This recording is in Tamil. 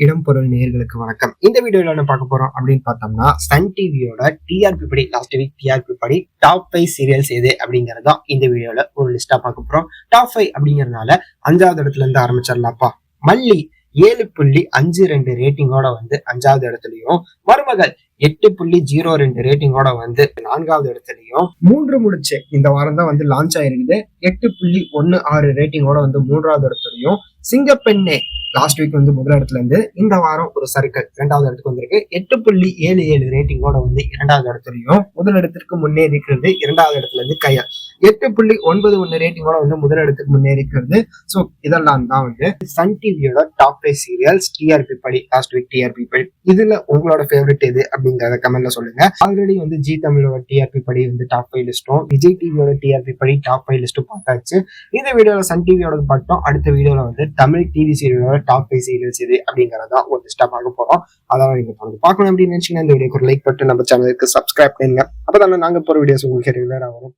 இடம் பொருள் நேர்களுக்கு வணக்கம். இந்த வீடியோல என்ன பார்க்க போறோம் அப்படின்னு பார்த்தோம்னா சன் டிவியோட டிஆர்பி படி லாஸ்ட் வீக் டிஆர்பி படி டாப் ஃபைவ் சீரியல்ஸ் எது அப்படிங்கறதும் இந்த வீடியோல ஒரு லிஸ்டா பார்க்க போறோம். டாப் ஃபைவ் அப்படிங்கறதுனால அஞ்சாவது இடத்துல இருந்து ஆரம்பிச்சிடலாம்ப்பா. மல்லி ஏழு புள்ளி அஞ்சு ரெண்டு ரேட்டிங்கோட வந்து அஞ்சாவது இடத்துலயும் மருமகள் எட்டு புள்ளி ஜீரோ ரெண்டு ரேட்டிங்கோட வந்து நான்காவது இடத்துலயும் மூன்று முடிச்சு இந்த வாரம் தான் வந்து லான்ச் ஆயிருக்குது. எட்டு புள்ளி ஒன்னு ஆறு ரேட்டிங்கோட வந்து மூன்றாவது இடத்துலயும் சிங்கப்பெண்ணே லாஸ்ட் வீக் வந்து முதல் இடத்துல இருந்து இந்த வாரம் ஒரு சர்க்கிள் இரண்டாவது இடத்துக்கு வந்திருக்கு. எட்டு புள்ளி ஏழு ஏழு ரேட்டிங்கோட வந்து இரண்டாவது இடத்துலயும் முதல் இடத்திற்கு முன்னேறி இருக்கிறது இரண்டாவது இடத்துல இருந்து கையா எட்டு புள்ளி ஒன்பது ஒன்று ரேட்டிங்கோட வந்து முதல் இடத்துக்கு ஸோ இதெல்லாம் தான் வந்து சன் டிவியோட டாப் ஃபைவ் சீரியல்ஸ் டிஆர்பி படி லாஸ்ட் வீக் டிஆர்பி படி. இதுல உங்களோட ஃபேவரட் எது அப்படிங்கறத கமெண்ட்ல சொல்லுங்க. ஆல்ரெடி வந்து ஜி தமிழோட டிஆர்பி படி வந்து டாப் ஃபைவ் லிஸ்ட்டும் விஜய் டிவியோட டிஆர்பி படி டாப் ஃபைவ் லிஸ்ட்டும் பார்த்தாச்சு. இந்த வீடியோல சன் டிவியோட பார்த்தோம் அடுத்த வீடியோல வந்து தமிழ் டிவி சீரியலோட டாப் ஃபைவ் சீரியல்ஸ் இது அப்படிங்கறத ஒரு லிஸ்டா பார்க்க போறோம். அதாவது நீங்க தொடர்ந்து பார்க்கணும் அப்படின்னு நினைச்சீங்கன்னா இந்த வீடியோக்கு ஒரு லைக் பட்டு நம்ம சேனலுக்கு சப்ஸ்கிரைப் பண்ணுங்க அப்பதானே நாங்க போற வீடியோஸ் உங்களுக்கு ரெகுலராக வரும்.